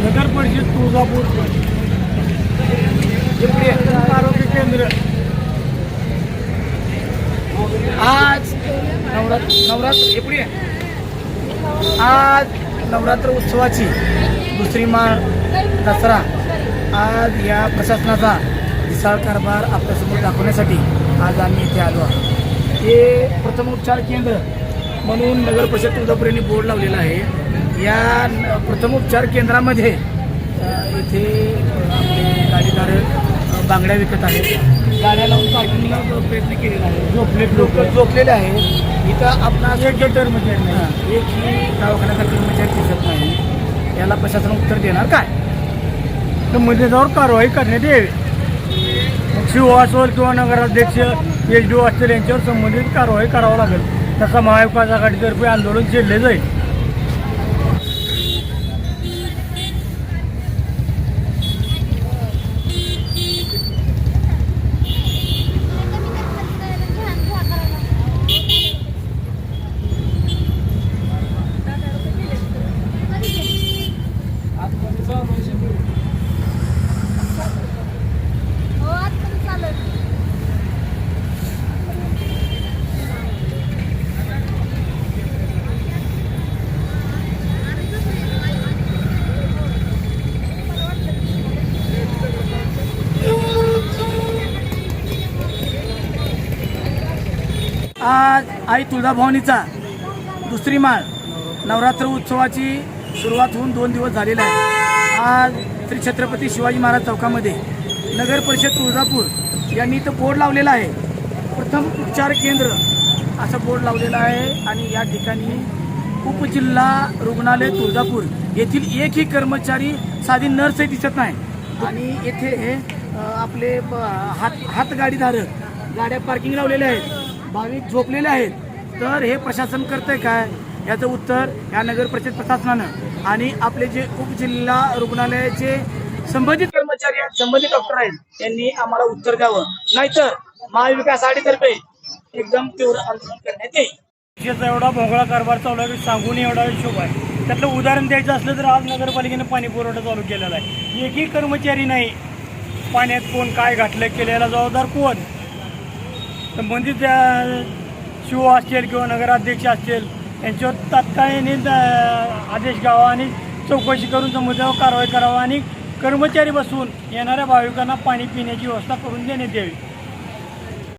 नगर परिषद तुळजापूर. आरोग्य केंद्र. आज नवरात्र नवरात्र आज नवरात्र उत्सवाची दुसरी माळ दसरा. आज या प्रशासनाचा विशाळ कारभार आपल्यासमोर दाखवण्यासाठी आज आम्ही इथे आलो आहोत. हे प्रथमोपचार केंद्र म्हणून नगर परिषद तुळजापूर यांनी बोर्ड लावलेला आहे. या प्रथमोपचार केंद्रामध्ये इथे आपले गाडीधारक बांगड्या विकत आहेत. गाड्या लावून पार्किंगला प्रयत्न केलेला आहे झोपले लोक झोपलेले आहेत. इथं आपणास एक कर्मचारी एकही दवाखान्याचा कर्मचारी दिसत नाही. याला प्रशासन उत्तर देणार काय? संबंधितावर कारवाई करण्यात यावी. मग असेल किंवा नगराध्यक्ष एच डी ओ असतील यांच्यावर संबंधित कारवाई करावं लागेल. तसं महाविकास आघाडीतर्फे आंदोलन छेडले जाईल. आज आई तुळजाभवानीचा दुसरी माळ नवरात्र उत्सवाची सुरुवात होऊन दोन दिवस झालेला आहे. आज श्री छत्रपती शिवाजी महाराज चौकामध्ये नगर परिषद तुळजापूर यांनी इथं बोर्ड लावलेला आहे. प्रथम उपचार केंद्र असा बोर्ड लावलेला आहे आणि या ठिकाणी उपजिल्हा रुग्णालय तुळजापूर येथील एकही कर्मचारी साधी नर्सही दिसत नाही. आणि येथे हे आपले ब- हात हातगाडीधारक गाड्या पार्किंग लावलेल्या आहेत. भाविक झोपलेले आहेत. तर हे प्रशासन करतंय काय? याचं उत्तर या नगर परिषद प्रशासनानं. आणि आपले जे उपजिल्हा रुग्णालयाचे संबंधित कर्मचारी आहेत संबंधित डॉक्टर आहेत त्यांनी आम्हाला उत्तर द्यावं. नाहीतर महाविकास आघाडीतर्फे एकदम तीव्र आंदोलन करण्यात येईल. एवढा भोंगळा कारभार चालू आहे सांगून एवढा हिशोब आहे. त्यातलं उदाहरण द्यायचं असलं तर आज नगरपालिकेने पाणी पुरवठा चालू केलेला आहे. एकही कर्मचारी नाही. पाण्यात कोण काय घातलं केलेला जबाबदार कोण? संबंधित शिव असतील किंवा नगराध्यक्ष असतील यांच्यावर तात्काळीने आदेश घ्यावा आणि चौकशी करून समुद्रावर कारवाई करावा आणि कर्मचारी बसून येणाऱ्या भाविकांना पाणी पिण्याची व्यवस्था करून देण्यात यावी.